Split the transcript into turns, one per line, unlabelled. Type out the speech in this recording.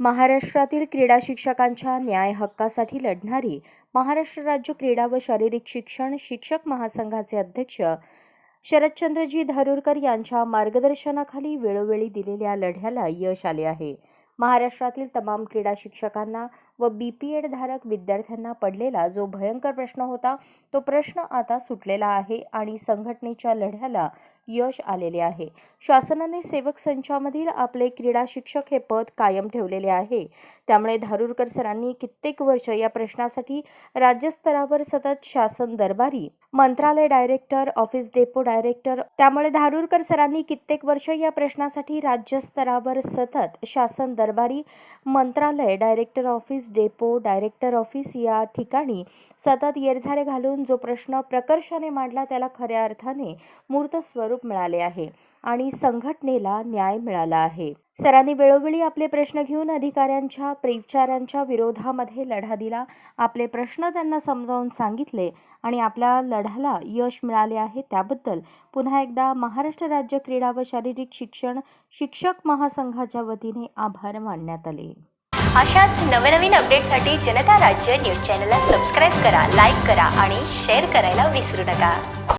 महाराष्ट्रातील क्रीडा शिक्षकांच्या न्याय हक्कासाठी लढणारी महाराष्ट्र राज्य क्रीडा व शारीरिक शिक्षण शिक्षक महासंघाचे अध्यक्ष शरदचंद्रजी धारूरकर यांच्या मार्गदर्शनाखाली वेळोवेळी दिलेल्या लढ्याला यश आले आहे. महाराष्ट्रातील तमाम क्रीडा शिक्षकांना व बी पी एड धारक विद्यार्थ्यांना पडलेला जो भयंकर प्रश्न होता तो प्रश्न आता सुटलेला आहे आणि संघटनेच्या लढ्याला यश आलेले आहे. शासनाने सेवक संचामधील आपले क्रीडा शिक्षक हे पद कायम ठेवलेले आहे. त्यामुळे धारूरकर सरांनी कित्येक वर्ष या प्रश्नासाठी राज्यस्तरावर सतत शासन दरबारी मंत्रालय डायरेक्टर ऑफिस डेपो डायरेक्टर त्यामुळे धारूरकर सरांनी कित्येक वर्ष या प्रश्नासाठी राज्यस्तरावर सतत शासन दरबारी मंत्रालय director office depot director office या ठिकाणी सतत येरझारे घालून जो प्रश्न प्रकर्षाने मांडला त्याला खऱ्या अर्थाने मूर्त स्वरूप मिळाले आहे आणि संघटनेला न्याय मिळाला आहे. सरांनी वेळोवेळी आपले प्रश्न घेऊन अधिकाऱ्यांच्या प्रेविचारांच्या विरोधामध्ये लढा दिला. आपले प्रश्न त्यांना समजावून सांगितले आणि आपल्या लढ्याला यश मिळाले आहे त्याबद्दल पुन्हा एकदा महाराष्ट्र राज्य क्रीडा व शारीरिक शिक्षण शिक्षक महासंघाच्या वतीने आभार मानण्यात आले.
अशाच नवनवीन अपडेटसाठी जनता राज्य न्यूज चॅनलला सबस्क्राईब करा लाईक करा आणि शेअर करायला विसरू नका.